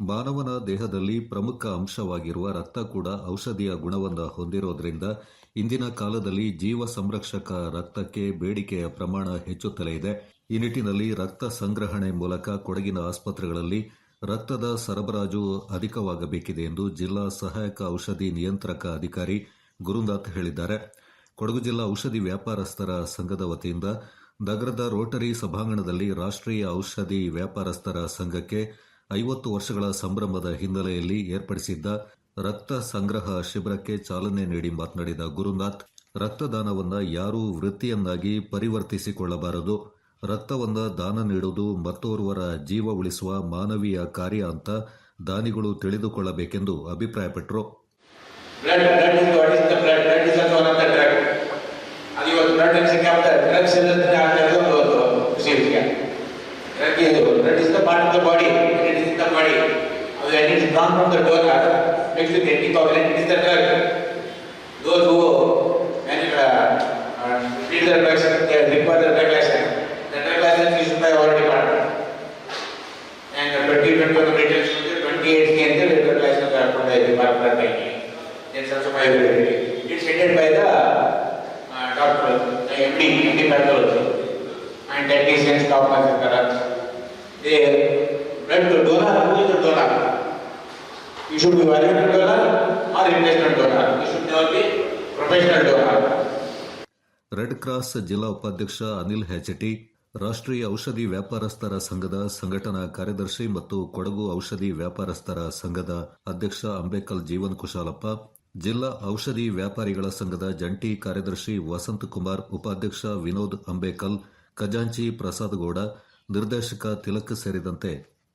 ಮಾನವನ ದೇಹದಲ್ಲಿ ಪ್ರಮುಖ ಅಂಶವಾಗಿರುವ ರಕ್ತ ಕೂಡ ಔಷಧಿಯ ಗುಣವನ್ನು ಹೊಂದಿರೋದ್ರಿಂದ ಇಂದಿನ ಕಾಲದಲ್ಲಿ ಜೀವ ಸಂರಕ್ಷಕ ರಕ್ತಕ್ಕೆ ಬೇಡಿಕೆಯ ಪ್ರಮಾಣ ಹೆಚ್ಚುತ್ತಲೇ ಇದೆ. ಈ ನಿಟ್ಟಿನಲ್ಲಿ ರಕ್ತ ಸಂಗ್ರಹಣೆ ಮೂಲಕ ಕೊಡಗಿನ ಆಸ್ಪತ್ರೆಗಳಲ್ಲಿ ರಕ್ತದ ಸರಬರಾಜು ಅಧಿಕವಾಗಬೇಕಿದೆ ಎಂದು ಜಿಲ್ಲಾ ಸಹಾಯಕ ಔಷಧಿ ನಿಯಂತ್ರಕ ಅಧಿಕಾರಿ ಗುರುನಾಥ್ ಹೇಳಿದ್ದಾರೆ. ಕೊಡಗು ಜಿಲ್ಲಾ ಔಷಧಿ ವ್ಯಾಪಾರಸ್ಥರ ಸಂಘದ ವತಿಯಿಂದ ನಗರದ ರೋಟರಿ ಸಭಾಂಗಣದಲ್ಲಿ ರಾಷ್ಟ್ರೀಯ ಔಷಧಿ ವ್ಯಾಪಾರಸ್ಥರ ಸಂಘಕ್ಕೆ ಐವತ್ತು ವರ್ಷಗಳ ಸಂಭ್ರಮದ ಹಿನ್ನೆಲೆಯಲ್ಲಿ ಏರ್ಪಡಿಸಿದ್ದ ರಕ್ತ ಸಂಗ್ರಹ ಶಿಬಿರಕ್ಕೆ ಚಾಲನೆ ನೀಡಿ ಮಾತನಾಡಿದ ಗುರುನಾಥ್, ರಕ್ತದಾನವನ್ನ ಯಾರೂ ವೃತ್ತಿಯನ್ನಾಗಿ ಪರಿವರ್ತಿಸಿಕೊಳ್ಳಬಾರದು. ರಕ್ತವನ್ನ ದಾನ ನೀಡುವುದು ಮತ್ತೋರ್ವರ ಜೀವ ಉಳಿಸುವ ಮಾನವೀಯ ಕಾರ್ಯ ಅಂತ ದಾನಿಗಳು ತಿಳಿದುಕೊಳ್ಳಬೇಕೆಂದು ಅಭಿಪ್ರಾಯಪಟ್ಟರು blood body. When it is drawn from the dosha, makes it anticoagulant. It is the drug. Those who and, uh, uh, treat their drugs, they require the drug license. The drug license is issued by our department. And 2020 for the British, 28 can the drug license are from the department of IT. It's also my ability. It's headed by the uh, doctor, the MD, MD pathology. And that is in Stockholm, They blood donor, who is the donor? You should be voluntary donor or. You should never be. Red cross ಜಿಲ್ಲಾ ಉಪಾಧ್ಯಕ್ಷ ಅನಿಲ್ ಹೆಚಟಿ ರಾಷ್ಟ್ರೀಯ ಔಷಧಿ ವ್ಯಾಪಾರಸ್ಥರ ಸಂಘದ ಸಂಘಟನಾ ಕಾರ್ಯದರ್ಶಿ ಮತ್ತು ಕೊಡಗು ಔಷಧಿ ವ್ಯಾಪಾರಸ್ಥರ ಸಂಘದ ಅಧ್ಯಕ್ಷ ಅಂಬೇಕಲ್ ಜೀವನ್ ಕುಶಾಲಪ್ಪ ಜಿಲ್ಲಾ ಔಷಧಿ ವ್ಯಾಪಾರಿಗಳ ಸಂಘದ ಜಂಟಿ ಕಾರ್ಯದರ್ಶಿ ವಸಂತ್ ಕುಮಾರ್ ಉಪಾಧ್ಯಕ್ಷ ವಿನೋದ್ ಅಂಬೇಕಲ್ ಖಜಾಂಚಿ ಪ್ರಸಾದ್ ಗೌಡ ನಿರ್ದೇಶಕ ತಿಲಕ್ ಸೇರಿದಂತೆ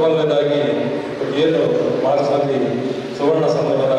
ಮೊಟ್ಟಮೊದಲನೇದಾಗಿ ಏನು ಮಾರ್ಚ್ನಲ್ಲಿ ಸುವರ್ಣ ಸಂಭ್ರಮದ